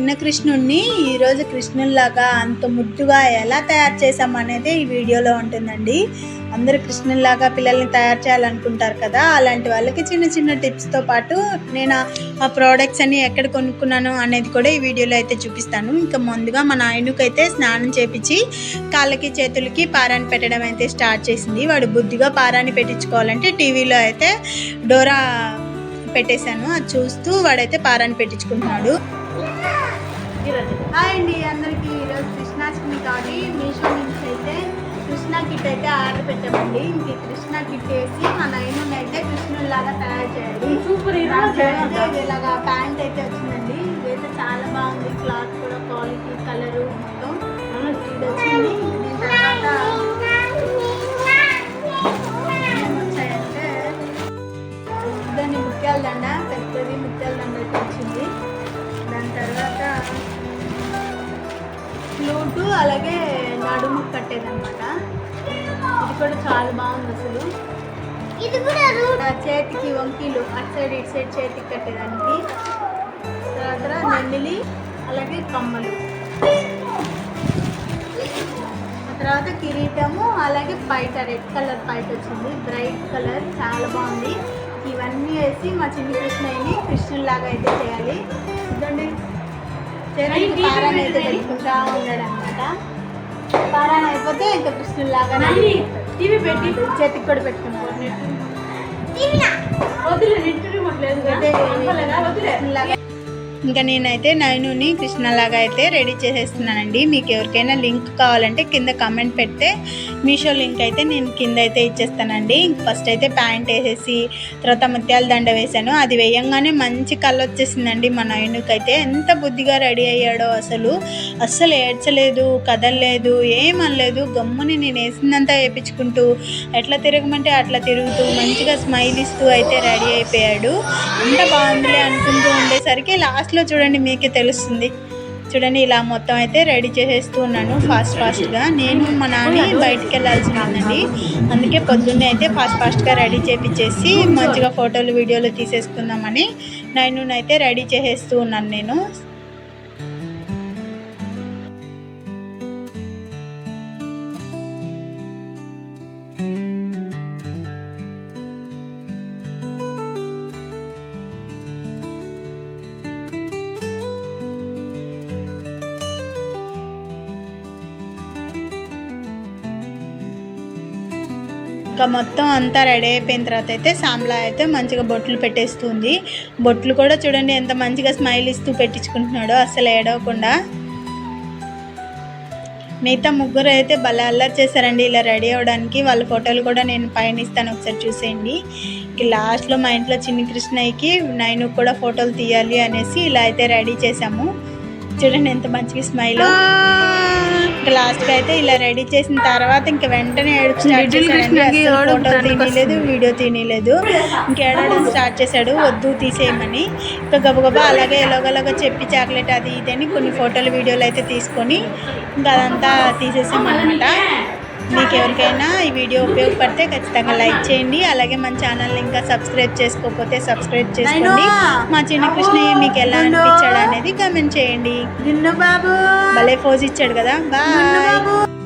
చిన్న కృష్ణుడిని ఈరోజు కృష్ణుల్లాగా అంత ముద్దుగా ఎలా తయారు చేసాం అనేది ఈ వీడియోలో ఉంటుందండి. అందరూ కృష్ణుల్లాగా పిల్లల్ని తయారు చేయాలనుకుంటారు కదా అలాంటి వాళ్ళకి చిన్న చిన్న టిప్స్తో పాటు నేను ఆ ప్రోడక్ట్స్ అన్ని ఎక్కడ కొనుక్కున్నాను అనేది కూడా ఈ వీడియోలో అయితే చూపిస్తాను. ఇంకా ముందుగా మా నాయనకైతే స్నానం చేపించి కాళ్ళకి చేతులకి పారాన్ని పెట్టడం అయితే స్టార్ట్ చేసింది. వాడు బుద్ధిగా పారాన్ని పెట్టించుకోవాలంటే టీవీలో అయితే డోరా పెట్టేశాను. అది చూస్తూ వాడైతే పారాన్ని పెట్టించుకుంటున్నాడు. హాయ్ అండి అందరికీ ఈరోజు కృష్ణాష్టమి కాబట్టి మీషో నుంచి అయితే కృష్ణ కిట్ అయితే ఆర్డర్ పెట్టామండి. ఇంక కృష్ణ కిట్ వేసి మా నైన్ అయితే కృష్ణుల్లాగా తయారు చేయాలి. సూపర్ ఇలాగా ప్యాంట్ ఫ్లూటు అలాగే నడుము కట్టేదన్నమాట. ఇది కూడా చాలా బాగుంది అసలు. ఇది కూడా చేతికి వంకీలు అటు సైడ్ ఇటు సైడ్ చేతికి కట్టేదానికి. తర్వాత నెల్లిలి అలాగే కమ్మలు. తర్వాత కిరీటము అలాగే పైట రెడ్ కలర్ పైట వచ్చింది. బ్రైట్ కలర్ చాలా బాగుంది. ఇవన్నీ వేసి మా చిన్న కృష్ణయ్యని కృష్ణుల్లాగా అయితే చేయాలి. చూడండి. చేతికి పారాన్ని అయితే పెట్టుకుంటా ఉన్నాడు అనమాట పారాయణ అయిపోతే ఇంకా కృష్ణుల్లాగా టీవీ పెట్టి చేతికి కూడా పెట్టుకుంటాడు వదిలే నెట్ రిమోట్ లేదు వదిలే ఇంకా నేనైతే నైనుని కృష్ణలాగా అయితే రెడీ చేసేస్తున్నానండి. మీకు ఎవరికైనా లింక్ కావాలంటే కింద కమెంట్ పెడితే మీషో లింక్ అయితే నేను కింద అయితే ఇచ్చేస్తానండి. ఫస్ట్ అయితే ప్యాంట్ వేసేసి తర్వాత ముత్యాల దండ వేసాను అది వేయంగానే మంచి కళ్ళు వచ్చేసిందండి మా నైనుకి అయితే. ఎంత బుద్ధిగా రెడీ అయ్యాడో అసలు. అస్సలు ఏడ్చలేదు కదలలేదు ఏమనలేదు గమ్ముని నేను వేసిందంతా వేయించుకుంటూ ఎట్లా తిరగమంటే అట్లా తిరుగుతూ మంచిగా స్మైల్ ఇస్తూ అయితే రెడీ అయిపోయాడు. అంత బాగుందిలే అనుకుంటూ ఉండేసరికి లాస్ట్ లాస్ట్లో చూడండి మీకే తెలుస్తుంది. చూడండి ఇలా మొత్తం అయితే రెడీ చేసేస్తూ ఉన్నాను ఫాస్ట్ ఫాస్ట్గా. నేను మా నాన్న బయటికి వెళ్ళాల్సి ఉందండి అందుకే పొద్దున్నే అయితే ఫాస్ట్ ఫాస్ట్గా రెడీ చేపించేసి మంచిగా ఫోటోలు వీడియోలు తీసేసుకుందామని నేను అయితే రెడీ చేసేస్తూ ఉన్నాను నేను. ఇంకా మొత్తం అంతా రెడీ అయిపోయిన తర్వాత అయితే సాంబ్లా అయితే మంచిగా బొట్లు పెట్టేస్తుంది. బొట్లు కూడా చూడండి ఎంత మంచిగా స్మైల్ ఇస్తూ పెట్టించుకుంటున్నాడో అసలు ఏడవకుండా. మిగతా ముగ్గురు అయితే భలే అల్లరి చేశారండి ఇలా రెడీ అవ్వడానికి. వాళ్ళ ఫోటోలు కూడా నేను పైన ఇస్తాను ఒకసారి చూసేయండి. ఇక లాస్ట్లో మా ఇంట్లో చిన్ని కృష్ణయ్యకి నైన్ కూడా ఫోటోలు తీయాలి అనేసి ఇలా అయితే రెడీ చేసాము చూడండి ఎంత మంచిగా స్మైల్. లాస్ట్కి అయితే ఇలా రెడీ చేసిన తర్వాత ఇంకా వెంటనే ఫోటో తీయలేదు వీడియో తీయలేదు. ఇంకా ఏడవడం స్టార్ట్ చేశాడు వద్దు తీసేయమని. ఇంకా గబగబా అలాగే ఎలాగోలాగా చెప్పి చాక్లెట్ అది ఇది అని కొన్ని ఫోటోలు వీడియోలు అయితే తీసుకొని ఇంకా అదంతా తీసేసామన్నమాట. మీకు ఎవరికైనా ఈ వీడియో ఉపయోగపడితే ఖచ్చితంగా లైక్ చేయండి. అలాగే మన ఛానల్ ఇంకా సబ్స్క్రైబ్ చేసుకోకపోతే సబ్స్క్రైబ్ చేసుకోండి. మా చిన్న కృష్ణయ్య మీకు ఎలా అనిపించాడు అనేది కామెంట్ చేయండి. బాబు! భలే ఫోజ్ ఇచ్చాడు కదా. బాయ్